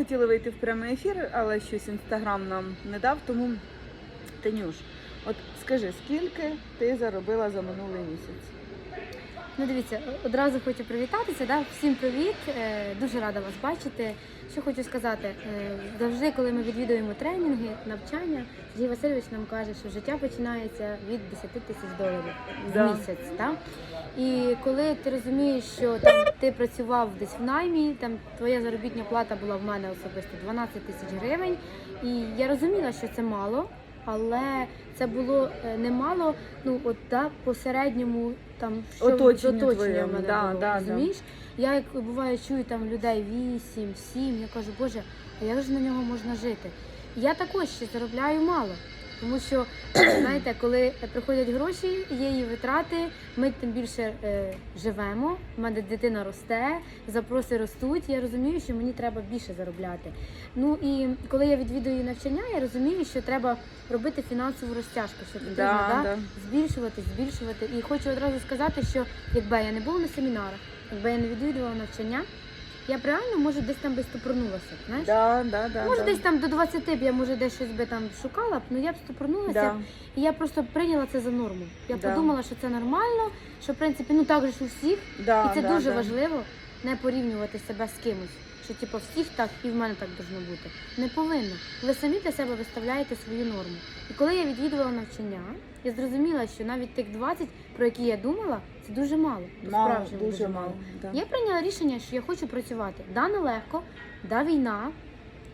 Хотіли вийти в прямий ефір, але щось інстаграм нам не дав, тому Танюш, от скажи, скільки ти заробила за минулий місяць? Ну, дивіться, одразу хочу привітатися. Да? Всім привіт! Е, Дуже рада вас бачити. Що хочу сказати, е, завжди, коли ми відвідуємо тренінги, навчання, Сергій Васильович нам каже, що життя починається від 10 тисяч доларів Да. в місяць. Да? І коли ти розумієш, що там ти працював десь в наймі, там твоя заробітня плата була в мене особисто 12 тисяч гривень, і я розуміла, що це мало. Але це було е, немало, ну от да, по середньому там що мене да, було, да, да. Я як буває чую там людей 8, 7, я кажу, боже, а як ж на нього можна жити? Я також ще заробляю мало. Тому що, знаєте, коли приходять гроші, є і витрати, ми тим більше е, живемо. У мене дитина росте, запроси ростуть. Я розумію, що мені треба більше заробляти. Ну і коли я відвідую навчання, я розумію, що треба робити фінансову розтяжку, що потрібно Да, да, да. збільшувати, збільшувати. І хочу одразу сказати, що якби я не була на семінарах, якби я не відвідувала навчання, я б реально може десь там би ступорнулася, Знаєш? Да, да, да, Може, да. десь там до 20 б я може десь щось би там шукала б, але я б ступорнулася. Да. І я просто прийняла це за норму. Я Да. подумала, що це нормально, що в принципі ну так же ж у всіх, Да, і це да, дуже да. важливо не порівнювати себе з кимось. Що типу всіх так і в мене так должно бути. Не повинно. Ви самі для себе виставляєте свою норму. І коли я відвідувала навчання, я зрозуміла, що навіть тих 20, про які я думала, це дуже мало. Мало, По-справжньому дуже мало. Да. я прийняла рішення, що я хочу працювати. Да, нелегко, да, війна,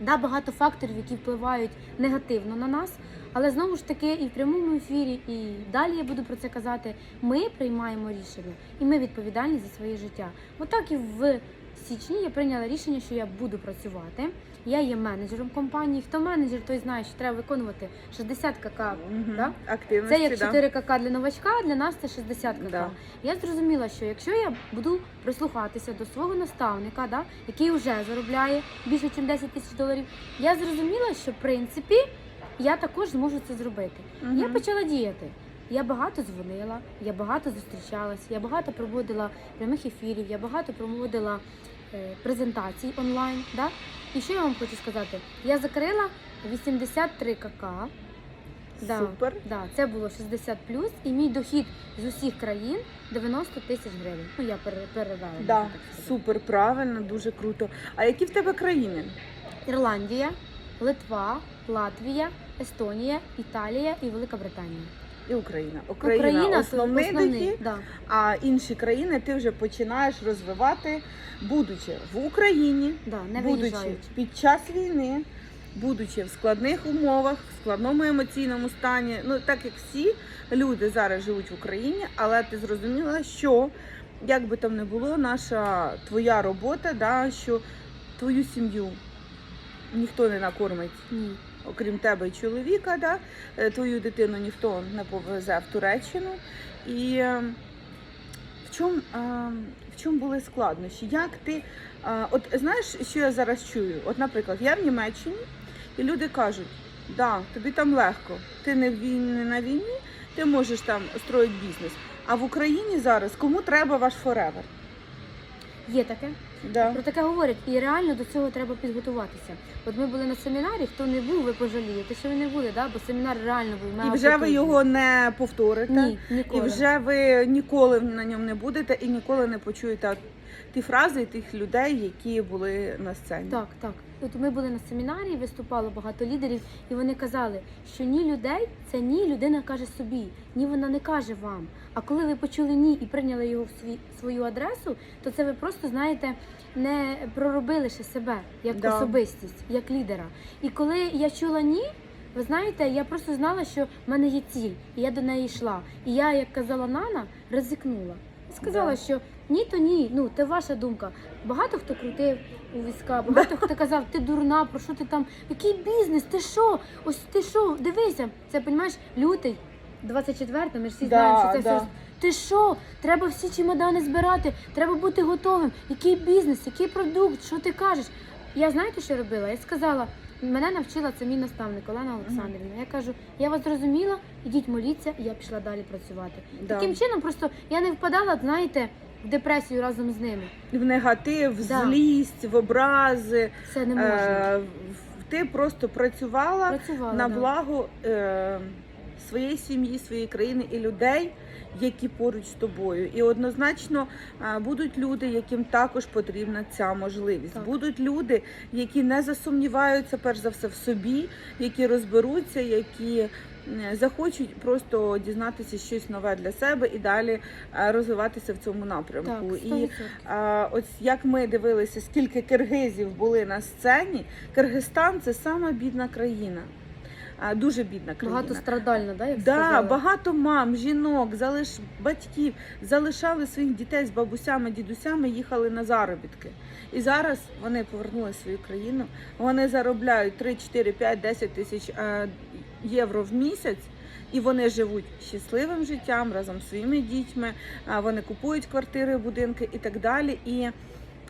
да, багато факторів, які впливають негативно на нас. Але знову ж таки, і в прямому ефірі, і далі я буду про це казати. Ми приймаємо рішення, і ми відповідальні за своє життя. Отак і в січні я прийняла рішення, що я буду працювати. Я є менеджером компанії. Хто менеджер, той знає, що треба виконувати 60 кк. Мгм. Да? Активності, Це як да. 4 кк для новачка, а для нас це 60 кк. Да. Я зрозуміла, що якщо я буду прислухатися до свого наставника, да, який вже заробляє більше, ніж 10 тисяч доларів, я зрозуміла, що в принципі я також зможу це зробити. Мгм. Я почала діяти. Я багато дзвонила, я багато зустрічалась, я багато проводила прямих ефірів, я багато проводила е, презентацій онлайн. Да? І що я вам хочу сказати? Я закрила 83 кк. Да. Супер. Да, це було 60 плюс, і мій дохід з усіх країн 90 тисяч гривень. Ну я пере- перевела. Да. так. Супер, правильно, дуже круто. А які в тебе країни? Ірландія, Литва, Латвія, Естонія, Італія і Велика Британія. І Україна. Україна, Україна основний, дохід, да. а інші країни ти вже починаєш розвивати, будучи в Україні, Да, не будучи під час війни, будучи в складних умовах, в складному емоційному стані. Ну так як всі люди зараз живуть в Україні, але ти зрозуміла, що як би там не було, наша твоя робота, да, що твою сім'ю ніхто не накормить Ні. Окрім тебе і чоловіка, да? е, твою дитину ніхто не повезе в Туреччину. І е, в чому, е, в чому були складнощі? Як ти. От знаєш, що я зараз чую? От, наприклад, я в Німеччині, і люди кажуть, да, тобі там легко, ти не в війні, на війні, ти можеш там строїти бізнес. А в Україні зараз кому треба ваш форевер? Є таке. Да. Про таке говорять, і реально до цього треба підготуватися. От ми були на семінарі, хто не був, ви пожалієте, що ви не були, да? бо семінар реально був І вже ви його не повторите. ні, І ніколи. вже ви ніколи на ньому не будете і ніколи не почуєте ті фрази і тих людей, які були на сцені. Так, так. От ми були на семінарі, виступало багато лідерів, і вони казали, що ні людей це ні людина каже собі, ні вона не каже вам. А коли ви почули ні і прийняли його в свій, свою адресу, то це ви просто знаєте не проробили ще себе як Да. особистість, як лідера. І коли я чула ні. Ви знаєте, я просто знала, що в мене є ціль, і я до неї йшла. І я, як казала Нана, ризикнула. Сказала, Да. що ні, то ні. Ну, це ваша думка. Багато хто крутив у війська, багато хто казав, ти дурна, про що ти там? Який бізнес? Ти що? Ось ти що? Дивися, це розумієш, лютий, 24 ми ж всі знаємо, що це все. Ти що? Треба всі чемодани збирати, треба бути готовим. Який бізнес, який продукт, що ти кажеш? Я знаєте, що робила? Я сказала, мене навчила це мій наставник Олена Олександрівна. Я кажу, я вас зрозуміла, ідіть моліться, і я пішла далі працювати. Да. Таким чином, просто я не впадала, знаєте, в депресію разом з ними. В негатив, в Да. злість, в образи. Це не можна. Е, в- ти просто працювала Працювала на да. благо е, своєї сім'ї, своєї країни і людей, які поруч з тобою. І однозначно е, будуть люди, яким також потрібна ця можливість. Так. Будуть люди, які не засумніваються перш за все в собі, які розберуться, які е, захочуть просто дізнатися щось нове для себе і далі е, розвиватися в цьому Так, напрямку. І а, ось як ми дивилися, скільки киргизів були на сцені, Киргизстан це сама бідна країна. Дуже бідна країна. Багатострадальна, да, як Да, сказали? багато мам, жінок, залиш... батьків залишали своїх дітей з бабусями, дідусями, їхали на заробітки. І зараз вони повернули свою країну. Вони заробляють 3, 4, 5, 10 тисяч е, євро в місяць. І вони живуть щасливим життям разом з своїми дітьми. Вони купують квартири, будинки і так далі. І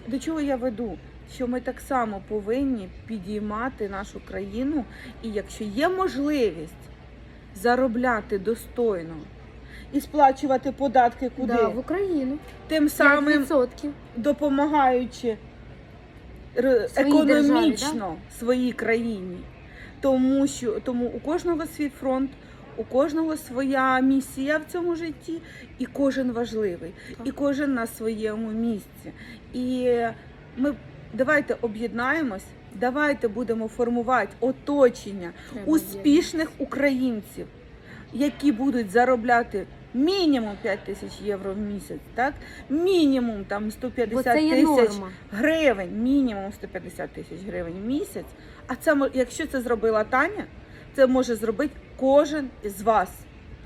до чого я веду? Що ми так само повинні підіймати нашу країну, і якщо є можливість заробляти достойно і сплачувати податки куди, Да, в Україну. тим самим 5%. допомагаючи Своїй економічно своїй країні. Тому що тому у кожного свій фронт, у кожного своя місія в цьому житті, і кожен важливий, Так. і кожен на своєму місці. І ми давайте об'єднаємось, давайте будемо формувати оточення Треба успішних українців, які будуть заробляти мінімум 5 тисяч євро в місяць, так? Мінімум там Бо 150 тисяч норма. гривень, мінімум 150 тисяч гривень в місяць. А це якщо це зробила Таня, це може зробити кожен із вас.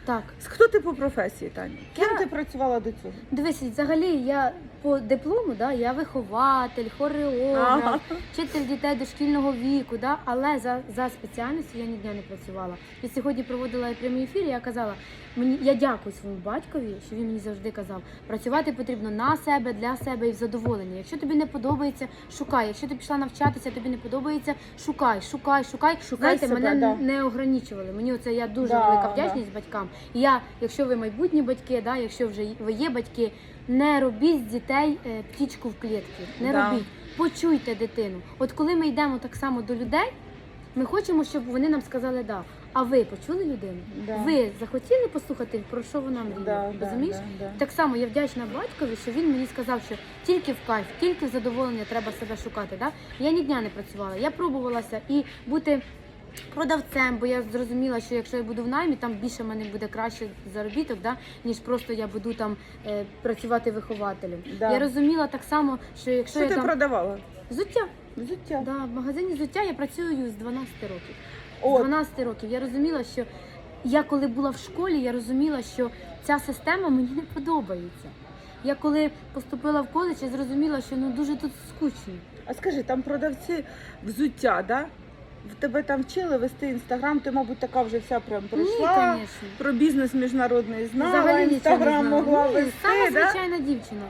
Так. Хто ти по професії, Таня? Ким Я- ти працювала до цього? Дивись, взагалі я по диплому, да, я вихователь, хореограф, Ага. вчитель дітей дошкільного віку, да, але за, за спеціальністю я ніде не працювала. І сьогодні проводила прямий ефір, і я казала, мені я дякую своєму батькові, що він мені завжди казав, працювати потрібно на себе, для себе і в задоволення. Якщо тобі не подобається, шукай. Якщо ти пішла навчатися, тобі не подобається, шукай, шукай, шукай. Шукай Знаєте, себе, мене да. не ограничували. Мені оце я дуже Да, велика да. вдячність батькам. І я, якщо ви майбутні батьки, да, якщо вже ви є батьки, не робіть з дітей е, птічку в клітці. Не Да. робіть. Почуйте дитину. От коли ми йдемо так само до людей, ми хочемо, щоб вони нам сказали да. А ви почули людину? Да. Ви захотіли послухати, про що вона мріє? Да, да, Розумієш? да, да. Так само я вдячна батькові, що він мені сказав, що тільки в кайф, тільки в задоволення треба себе шукати. Да? Я ні дня не працювала. Я пробувалася і бути продавцем, бо я зрозуміла, що якщо я буду в наймі, там більше в мене буде краще заробіток, да? ніж просто я буду там е, працювати вихователем. Да. Я розуміла так само, що якщо Що я ти там продавала? взуття, Взуття. да, в магазині взуття я працюю з 12 років. З От. 12 років я розуміла, що я коли була в школі, я розуміла, що ця система мені не подобається. Я коли поступила в коледж, я зрозуміла, що ну дуже тут скучно. А скажи, там продавці взуття, да? В тебе там вчили вести інстаграм, ти, мабуть, така вже вся прям прийшла. Ні, звісно. Про бізнес міжнародний знала, Взагалі нічого не інстаграм знала. могла Ні, вести. Сама да? звичайна дівчина.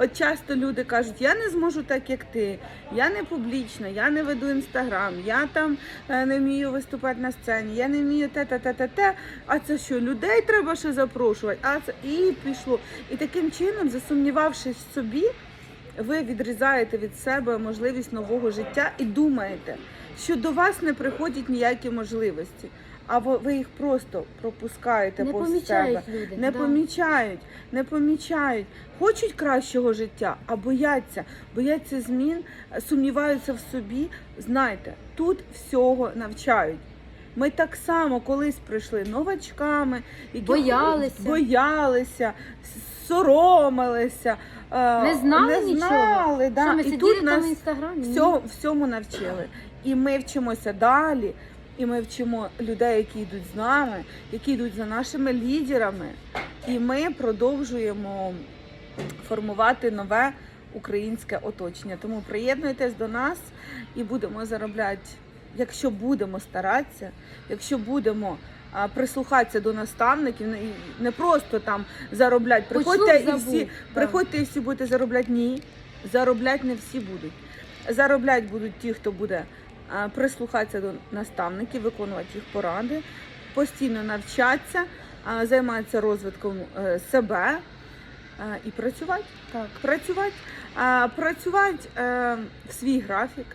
От часто люди кажуть, я не зможу так, як ти, я не публічна, я не веду інстаграм, я там е, не вмію виступати на сцені, я не вмію те, те, те, те, те. А це що, людей треба ще запрошувати? А це і пішло. І таким чином, засумнівавшись в собі, ви відрізаєте від себе можливість нового життя і думаєте, що до вас не приходять ніякі можливості, а ви їх просто пропускаєте Не повз себе. люди. Не да. помічають, не помічають. Хочуть кращого життя, а бояться, бояться змін, сумніваються в собі. Знайте, тут всього навчають. Ми так само колись прийшли новачками, які Боялися. боялися, соромилися, е, Не знали не нічого. знали, да. Що ми І тут нас в інстаграмі? Всьому навчили. І ми вчимося далі. І ми вчимо людей, які йдуть з нами, які йдуть за нашими лідерами. І ми продовжуємо формувати нове українське оточення. Тому приєднуйтесь до нас і будемо заробляти, якщо будемо старатися, якщо будемо. Прислухатися до наставників, не- просто там заробляти. Приходьте Почув, і всі, Да. приходьте і всі будете заробляти. Ні, заробляти не всі будуть. Заробляти будуть ті, хто буде прислухатися до наставників, виконувати їх поради, постійно навчатися, займатися розвитком е, себе і працювати. Так. Працювати, працювати е, в свій графік,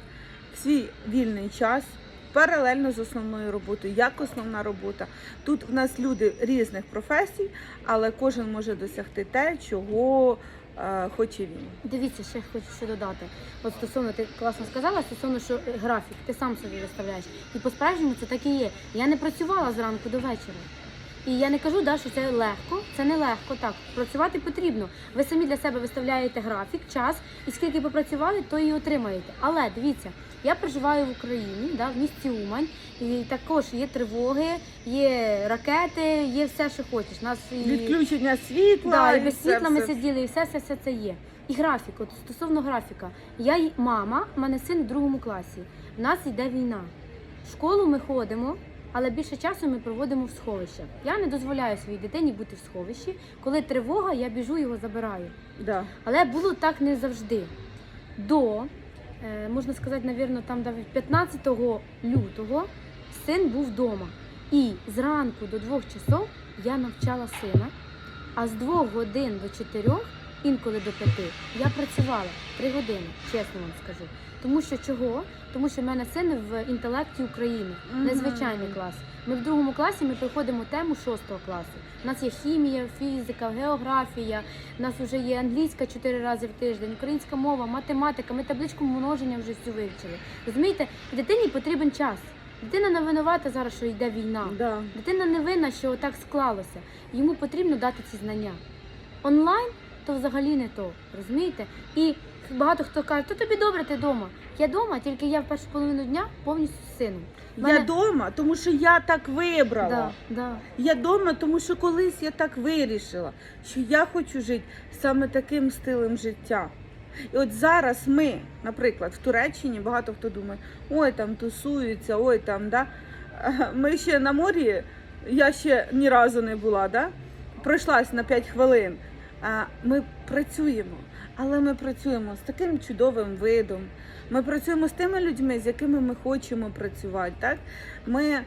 в свій вільний час, паралельно з основною роботою, як основна робота. Тут в нас люди різних професій, але кожен може досягти те, чого хоче він. Дивіться, ще хочу ще додати. От стосовно ти класно сказала, стосовно що графік, ти сам собі виставляєш. І по-справжньому це так і є. Я не працювала зранку до вечора. І я не кажу, да, що це легко, це не легко. Так, працювати потрібно. Ви самі для себе виставляєте графік, час, і скільки попрацювали, то і отримаєте. Але дивіться, я проживаю в Україні, да, в місті Умань, і також є тривоги, є ракети, є все, що хочеш. Нас і... Відключення світла, Да, і без все, світла ми все. сиділи, і все, все, все це є. І графік, от стосовно графіка. Я й- мама, в мене син в другому класі. В нас йде війна. В школу ми ходимо, але більше часу ми проводимо в сховищах. Я не дозволяю своїй дитині бути в сховищі. Коли тривога, я біжу його забираю. Да. Але було так не завжди. До, можна сказати, навірно, там навіть 15 лютого син був вдома. І зранку до двох часов я навчала сина, а з двох годин до чотирьох, інколи до п'яти, я працювала три години, чесно вам скажу. Тому що чого? Тому що в мене син в інтелекті України, незвичайний клас. Ми в другому класі ми проходимо тему шостого класу. У нас є хімія, фізика, географія. У нас вже є англійська чотири рази в тиждень, українська мова, математика. Ми табличку множення вже всю вивчили. Розумієте, дитині потрібен час. Дитина не винувата зараз, що йде війна. Да. Дитина не винна, що так склалося. Йому потрібно дати ці знання. Онлайн то взагалі не то, розумієте? І багато хто каже, то тобі добре, ти вдома. Я вдома, тільки я в першу половину дня повністю з сином. В Я вдома, тому що я так вибрала. Да, да. Я вдома, тому що колись я так вирішила, що я хочу жити саме таким стилем життя. І от зараз ми, наприклад, в Туреччині багато хто думає, ой, там тусуються, ой, там, да. Ми ще на морі, я ще ні разу не була, да? пройшлась на 5 хвилин. Ми працюємо, але ми працюємо з таким чудовим видом. Ми працюємо з тими людьми, з якими ми хочемо працювати. Так? Ми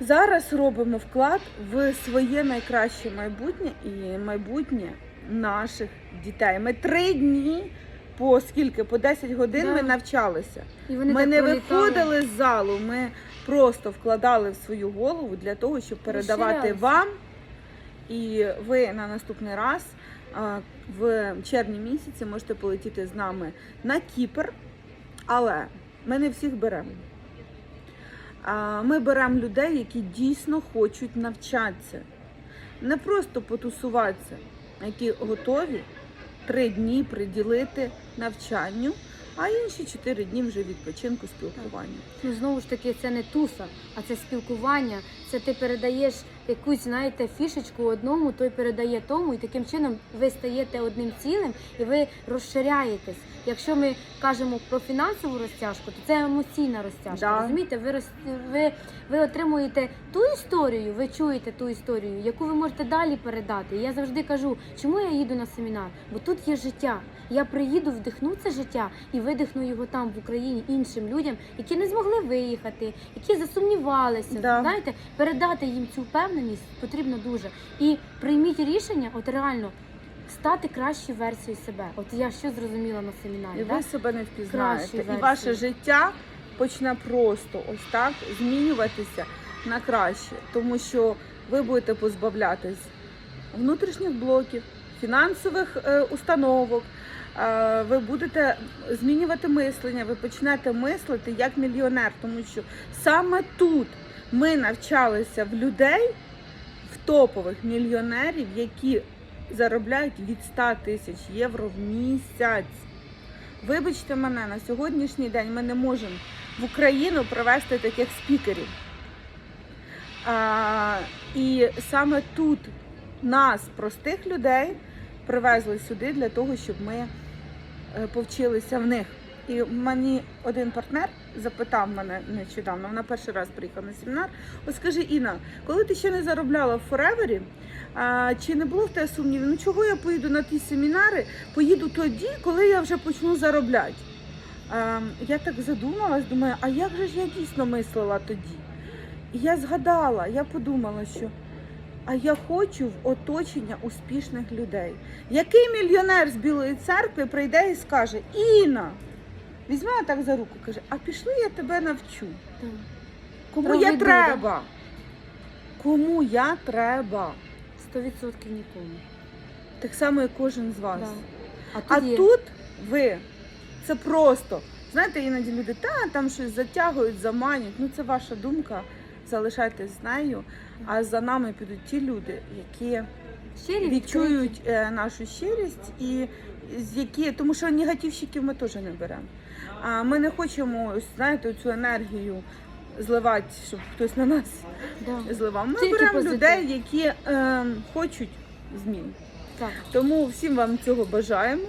зараз робимо вклад в своє найкраще майбутнє і майбутнє наших дітей. Ми три дні по скільки? По 10 годин Да. ми навчалися. І вони ми не пролітали. виходили з залу, ми просто вкладали в свою голову для того, щоб передавати Розширялися. вам. І ви на наступний раз в червні місяці можете полетіти з нами на Кіпр, але ми не всіх беремо. Ми беремо людей, які дійсно хочуть навчатися, не просто потусуватися, які готові три дні приділити навчанню, а інші чотири дні вже відпочинку спілкування. Ну знову ж таки, це не туса, а це спілкування. Це ти передаєш якусь, знаєте, фішечку одному, той передає тому, і таким чином ви стаєте одним цілим і ви розширяєтесь. Якщо ми кажемо про фінансову розтяжку, то це емоційна розтяжка. Да. Розумієте, ви роз... ви, ви отримуєте ту історію, ви чуєте ту історію, яку ви можете далі передати. І я завжди кажу, чому я їду на семінар? Бо тут є життя. Я приїду, вдихну це життя і видихну його там в Україні іншим людям, які не змогли виїхати, які засумнівалися. Да. Знаєте, передати їм цю впевненість потрібно дуже. І прийміть рішення, от реально. Стати кращою версією себе. От я що зрозуміла на семінарі. І да? ви себе не впізнаєте. І ваше життя почне просто ось так змінюватися на краще, тому що ви будете позбавлятись внутрішніх блоків, фінансових е, установок. е, Ви будете змінювати мислення, ви почнете мислити як мільйонер, тому що саме тут ми навчалися в людей, в топових мільйонерів, які заробляють від 100 тисяч євро в місяць. Вибачте мене, на сьогоднішній день ми не можемо в Україну привезти таких спікерів. А, і саме тут нас, простих людей, привезли сюди для того, щоб ми е, повчилися в них. І мені один партнер запитав мене нещодавно, вона перший раз приїхала на семінар. От скажи, Інна, коли ти ще не заробляла в Форевері, чи не було в тебе сумнівів? Ну чого я поїду на ті семінари? Поїду тоді, коли я вже почну заробляти. А, я так задумалась, думаю, а як же ж я дійсно мислила тоді? І я згадала, я подумала, що а я хочу в оточення успішних людей. Який мільйонер з Білої церкви прийде і скаже: Інна, візьме так за руку, каже, а пішли я тебе навчу. Так. Кому Проведу, я да? треба? Кому я треба? Сто відсотків нікому. Так само, як кожен з вас. Да. А тут, А є... тут ви це просто. Знаєте, іноді люди та там щось затягують, заманюють. Ну це ваша думка. Залишайтесь з нею. А за нами підуть ті люди, які щирі відчують е, нашу щирість і з які, тому що негативщиків ми теж не беремо. А ми не хочемо, ось, знаєте, цю енергію зливати, щоб хтось на нас. Да. зливав. Ми Тільки беремо позитив. людей, які е, хочуть змін. Так. Тому всім вам цього бажаємо.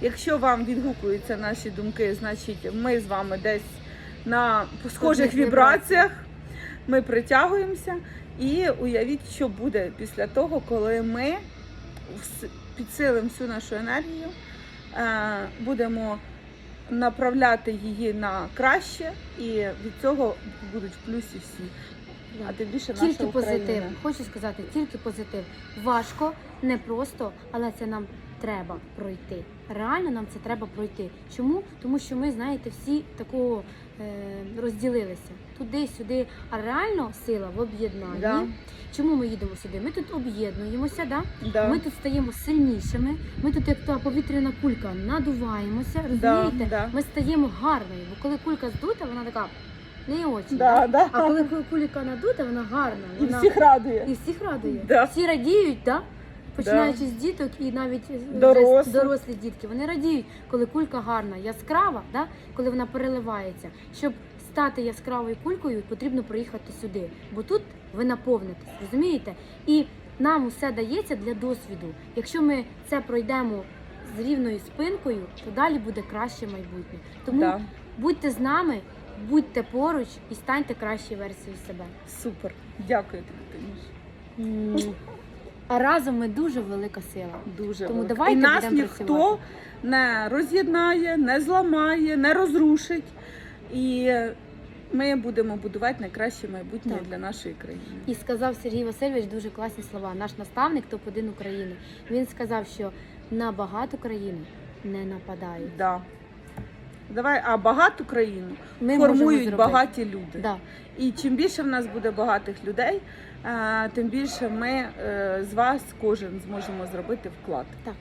Якщо вам відгукуються наші думки, значить ми з вами десь на схожих Схожих вібраціях. Ми притягуємося і уявіть, що буде після того, коли ми підсилимо всю нашу енергію, е, будемо направляти її на краще, і від цього будуть в плюсі всі. А тим більше наша Тільки позитив. Україна. Хочу сказати, тільки позитив. Важко, непросто, але це нам треба пройти. Реально нам це треба пройти. Чому? Тому що ми, знаєте, всі такого е, розділилися туди-сюди. А реально сила в об'єднанні. Да. Чому ми їдемо сюди? Ми тут об'єднуємося, да? Да. ми тут стаємо сильнішими. Ми тут, як та повітряна кулька, надуваємося. Розумієте? да. Ми стаємо гарною, бо коли кулька здута, вона така не очень. Да, да. А коли ку- кулька надута, вона гарна. І Вона... всіх радує. І всіх радує. Да. Всі радіють, да? Починаючи з діток і навіть е, Дорослі. дорослі дітки. Вони радіють, коли кулька гарна, яскрава, да? коли вона переливається. Щоб стати яскравою кулькою, потрібно приїхати сюди. Бо тут ви наповнитесь, розумієте? І нам усе дається для досвіду. Якщо ми це пройдемо з рівною спинкою, то далі буде краще майбутнє. Тому Да. будьте з нами, будьте поруч і станьте кращою версією себе. Супер. Дякую тобі. А разом ми дуже велика сила. Дуже Тому велика. давайте І нас будемо ніхто працювати. не роз'єднає, не зламає, не розрушить. І ми будемо будувати найкраще майбутнє Так. для нашої країни. І сказав Сергій Васильович дуже класні слова. Наш наставник топ-1 України. Він сказав, що на багату країну не нападають. Да. Давай, а багату країну Ми формують багаті люди. Да. І чим більше в нас буде багатих людей, тим більше ми е, з вас кожен зможемо зробити вклад. Так.